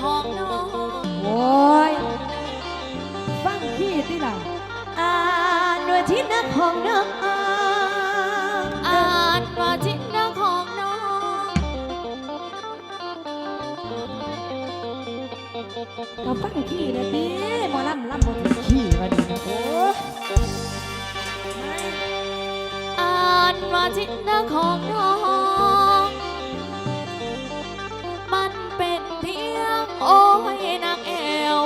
ของน้องโอ้ยฟังพี่ที่ไหนอ่านว่าที่นักของน้องอ่านว่าที่นักของน้องเราฟังพี่นะดิหมอล่ำล่ำบนพี่มาดิโอ้อ่านว่าที่นักของน้อง โอ้ยนางแอว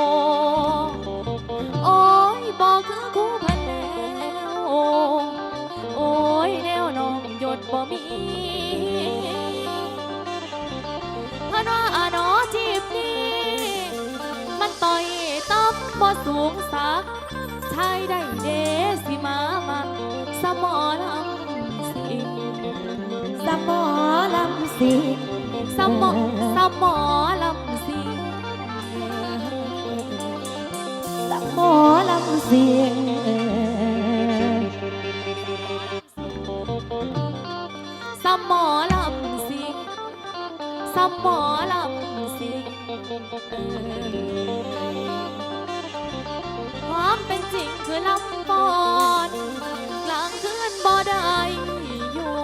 โอ้ยบอกคือคู่พันแล้วโอ้ยแนวน้องหยดบ่มีพระว่าอาน้อจีบนี้ มันต่อยต้มบ่สูงสักชายได้เดสิมามันสมอลำสิสมอลำสิสมอสมอลำ สิงสมอลำสิงสมอลำสิงความเป็นจริงคือลำบอนกลางคืนบ่ได้อยู่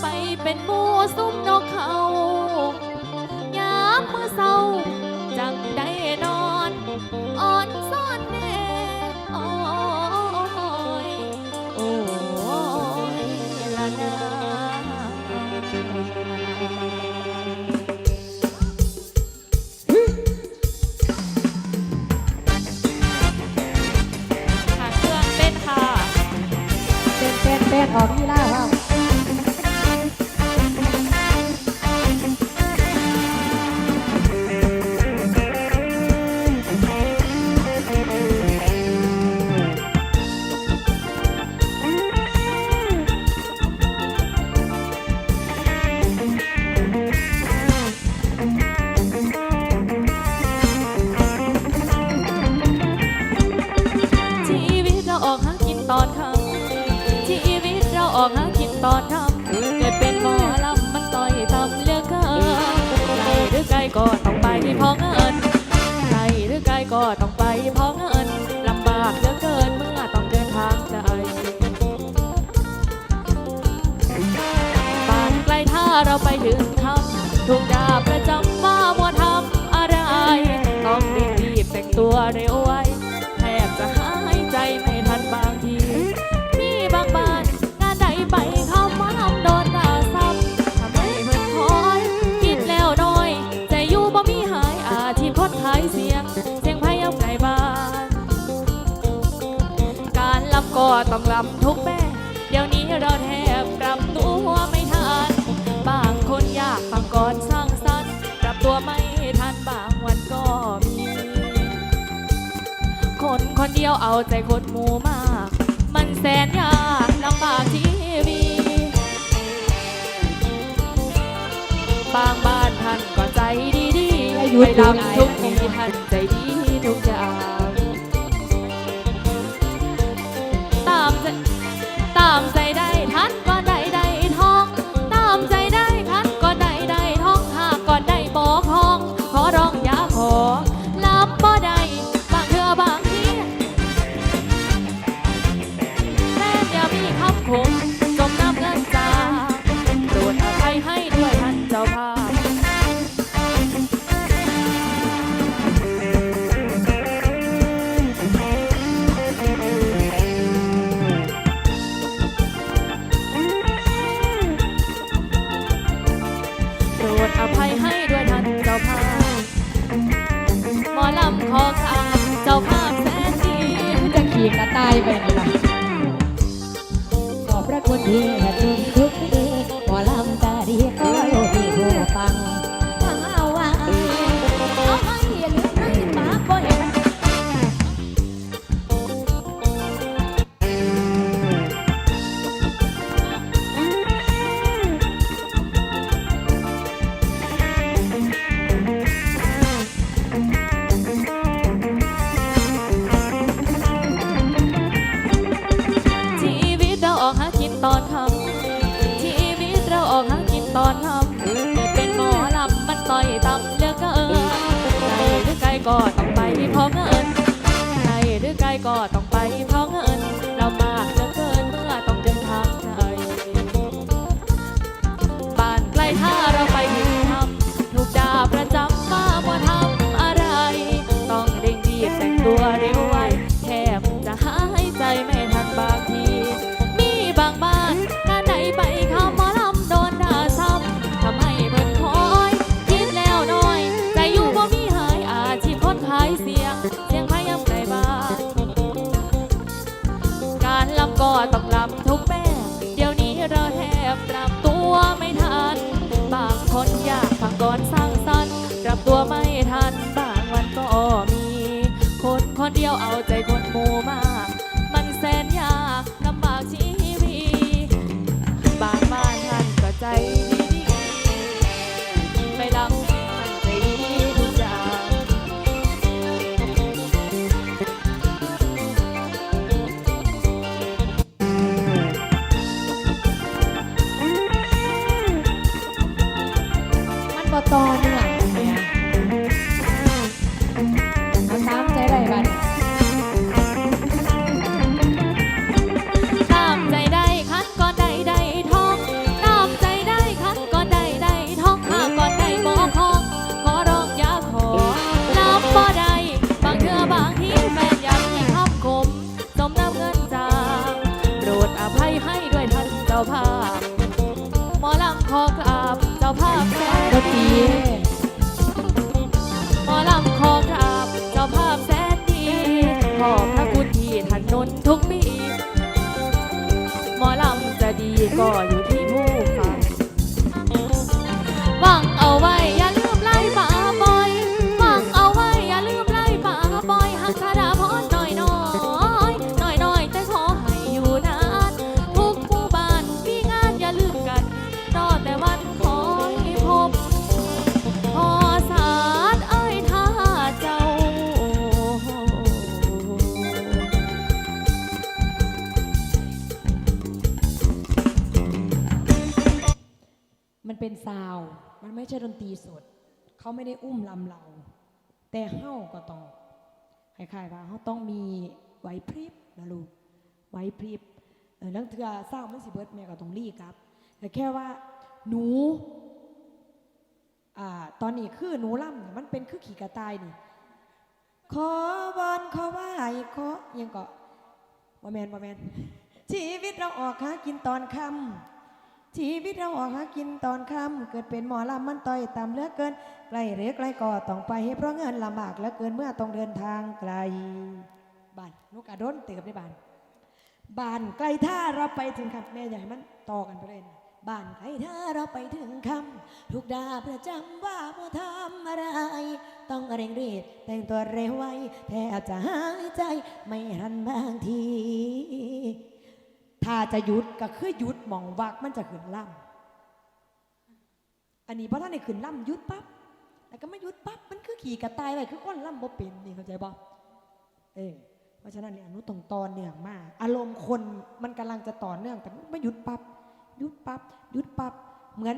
ไปเป็นหมูซุ้มนกเขายามเมื่อเศร้าจังได้นอนอ่อน เป็นเป็นเป็นออกนี่ ก็ต้องไปเพอเงินไกลหรือไกลก็ต้องไปเพอเงินลำบากเหลือเกินเมื่อต้องเดินทางไกลบ้านไกลถ้าเราไปถึงทำทุกดาบ ก็ต้องลำทุกแม่เดี๋ยวนี้เราแทบปรับตัวไม่ทัน บางคนอยากฟังก่อนสร้างสรรค์ปรับตัวไม่ทันบางวันก็มี คนคนเดียวเอาใจคนหมู่มาก มันแสนยากลำบากชีวิตบางบ้านท่านก็ใจดีดีๆไปลำทุกทีท่านใจดีทุกอย่าง ขอบ ก็ต้องไปพราะเงินไกลหรือไกลก็ต้องไปพราะเงิน เรามากเหเกินเมื่อต้องเดินทางไกลบ้านใกล้ถ้าเราไปถึงทำถูกด่าประจำว่ามัวทำอะไร ต้องเร่งรีบแต่งตัวเร็ว ก็ต้องลำทุกแม่ เดี๋ยวนี้เราแหบปรับตัวไม่ทัน บางคนอยากฟังก่อนสร้างสรรค์ปรับตัวไม่ทัน บางวันก็มี คนคนเดียวเอาใจคนหมู่มา ภาพ หมอลำขอกราบเจ้าภาพแสนดีหมอลำขอกราบเจ้าภาพแสนดีขอบพระคุณที่ท่านนนทุกปี หมอลำจะดีก็อยู่ที่ ซาวมันไม่ใช่ดนตรีสด เขาไม่ได้อุ้มลำเรา แต่เฮ้าก็ต้องคล้ายๆว่าเขาต้องมีไหวพริบนะลูกไหวพริบเออลังเทือเศร้ามันสิเบิดแม่ก็ต้องรีครับ แต่แค่ว่าหนูอ่าตอนนี้คือหนูล่ำมันเป็นคือขี่กระต่ายนี่ขอบอนขอไหว้ขอยังก็ว่าแมนว่าแมนชีวิตเราออกหากินตอนค่ำ ชีวิตเราออกหากินตอนค่ำเกิดเป็นหมอลำมันต่อยต่ำเลือกเกินไกลหรือไกลก็ต้องไปเพราะเงินลำบากเหลือเกินเมื่อต้องเดินทางไกลบ้านนุกกระโดนเติบได้บ้านบ้านไกลถ้าเราไปถึงคำแม่ให้มันต่อกันไปเลยนะบ้านไกลถ้าเราไปถึงคำทุกดาประจำว่าพ่ทำอะไร ต้องเร่งรีบแต่งตัวเร็วไวแทบจะหายใจไม่ทันบางที ถ้าจะหยุดก็คือหยุดมองวักมันจะขึ้นล่ำอันนี้เพราะท่านในขึ้นล่ำหยุดปั๊บแล้วก็ไม่หยุดปั๊บมันคือขี่กระต่ายไปคือก้นล่ำบ่เป็นนี่เข้าใจบ่เออเพราะฉะนั้นเนี่ยอนุตรงตอนเนื่องมาก อารมณ์คนมันกำลังจะต่อเนื่องแต่ไม่หยุดปั๊บหยุดปั๊บหยุดปั๊บเหมือน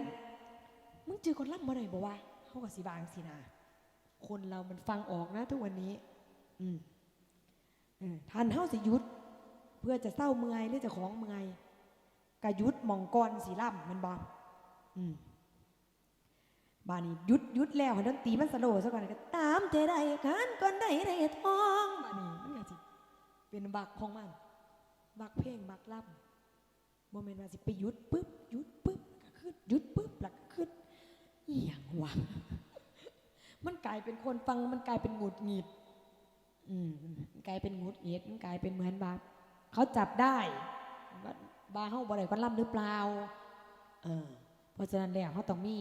มึงเจอคนล่ำบ่ได้บ่วะเขาก็สิบางสินะคนเรามันฟังออกนะทุกวันนี้ อืมเออทันเฮาสิยุดเพื่อจะเศร้าเมื่อยหรือจะของเมื่อยกะยุดมองกรสีล่ำมันบอมอืมบานี้ยุดยุดแล้วให้ดนตรีมันสโลซะก่อนก็ตามเจได้กันก่อนได้ได้ทองบานี้มันก็สิเป็นบักของมันบักเพลงบักล่ำโมเมนต์ว่าสิไปยุดปุ๊บยุดปุ๊บก็ขึ้นยุดปุ๊บแล้วก็ขึ้นอหย่างวะมันกลายเป็นคนฟังมันกลายเป็นหงุดหงิด อืมกลายเป็นหงุดหงิดมันกลายเป็นเหมือนบา เขาจับได้บาเฮาบ่ได้ก็ล่ำหรือเปล่าเออเพราะฉะนั้นแล้วเขาต้องมี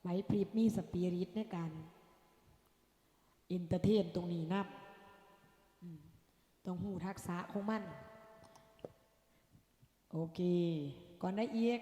ไหวพริบมีสปิริตในการอินเตอร์เทนตรงนี้นับต้องหูทักษะของมัน โอเค ก่อนได้อีก